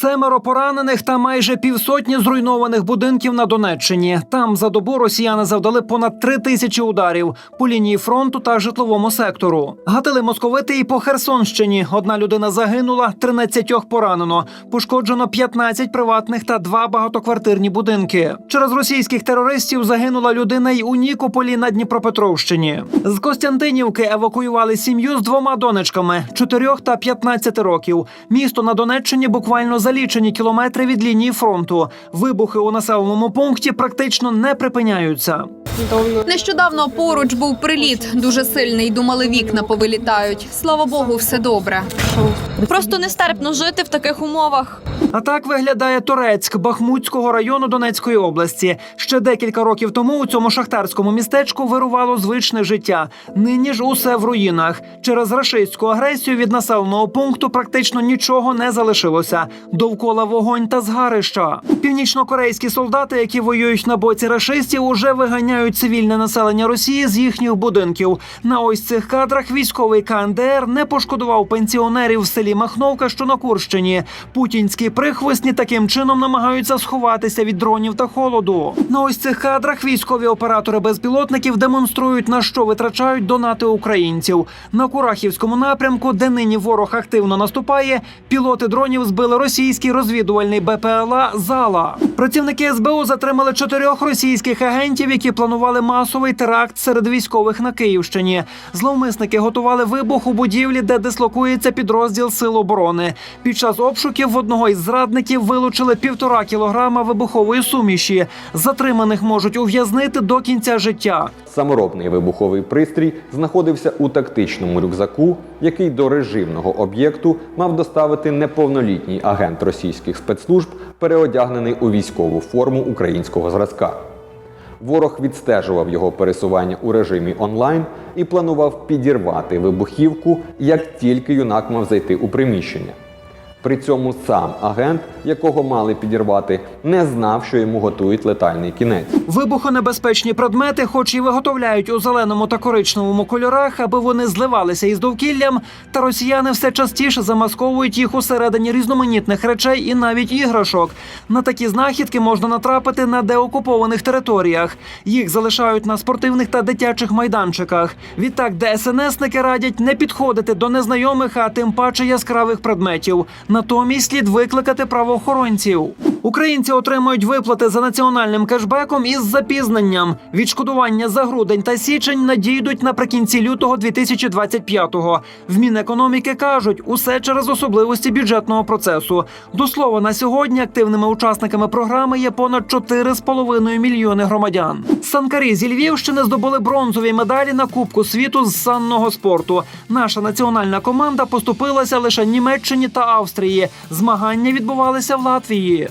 Семеро поранених та майже півсотні зруйнованих будинків на Донеччині. Там за добу росіяни завдали понад три тисячі ударів по лінії фронту та житловому сектору. Гатили московити і по Херсонщині. Одна людина загинула, 13 поранено. Пошкоджено 15 приватних та два багатоквартирні будинки. Через російських терористів загинула людина й у Нікополі на Дніпропетровщині. З Костянтинівки евакуювали сім'ю з двома донечками 4 та 15 років. Місто на Донеччині буквально за лічені кілометри від лінії фронту. Вибухи у населеному пункті практично не припиняються. Нещодавно поруч був приліт, дуже сильний. Думали, вікна повилітають. Слава Богу, все добре. Просто нестерпно жити в таких умовах. А так виглядає Торецьк Бахмутського району Донецької області. Ще декілька років тому у цьому шахтарському містечку вирувало звичне життя. Нині ж усе в руїнах. Через рашистську агресію від населеного пункту практично нічого не залишилося. Довкола вогонь та згарища. Північнокорейські солдати, які воюють на боці рашистів, уже виганяють цивільне населення Росії з їхніх будинків. На ось цих кадрах військовий КНДР не пошкодував пенсіонерів в селі Махновка, що на Курщині. Путінські прихвостні таким чином намагаються сховатися від дронів та холоду. На ось цих кадрах військові оператори безпілотників демонструють на що витрачають донати українців. На Курахівському напрямку, де нині ворог активно наступає, пілоти дронів збили російський розвідувальний БПЛА Зала. Працівники СБУ затримали чотирьох російських агентів, які планували масовий теракт серед військових на Київщині. Зловмисники готували вибух у будівлі, де дислокується підрозділ Сил оборони. Під час обшуків в одного із зрадників вилучили півтора кілограма вибухової суміші. Затриманих можуть ув'язнити до кінця життя. Саморобний вибуховий пристрій знаходився у тактичному рюкзаку, який до режимного об'єкту мав доставити неповнолітній агент російських спецслужб, переодягнений у військову форму українського зразка. Ворог відстежував його пересування у режимі онлайн і планував підірвати вибухівку, як тільки юнак мав зайти у приміщення. При цьому сам агент, якого мали підірвати, не знав, що йому готують летальний кінець. Вибухонебезпечні предмети, хоч і виготовляють у зеленому та коричневому кольорах, аби вони зливалися із довкіллям, та росіяни все частіше замасковують їх усередині різноманітних речей і навіть іграшок. На такі знахідки можна натрапити на деокупованих територіях. Їх залишають на спортивних та дитячих майданчиках. Відтак, ДСНСники радять не підходити до незнайомих, а тим паче яскравих предметів. Натомість слід викликати правоохоронців. Українці отримують виплати за національним кешбеком із запізненням. Відшкодування за грудень та січень надійдуть наприкінці лютого 2025-го. В Мінекономіки кажуть, усе через особливості бюджетного процесу. До слова, на сьогодні активними учасниками програми є понад 4,5 мільйони громадян. Санкарі зі Львівщини здобули бронзові медалі на Кубку світу з санного спорту. Наша національна команда поступилася лише Німеччині та Австрії. Змагання відбувалися в Латвії.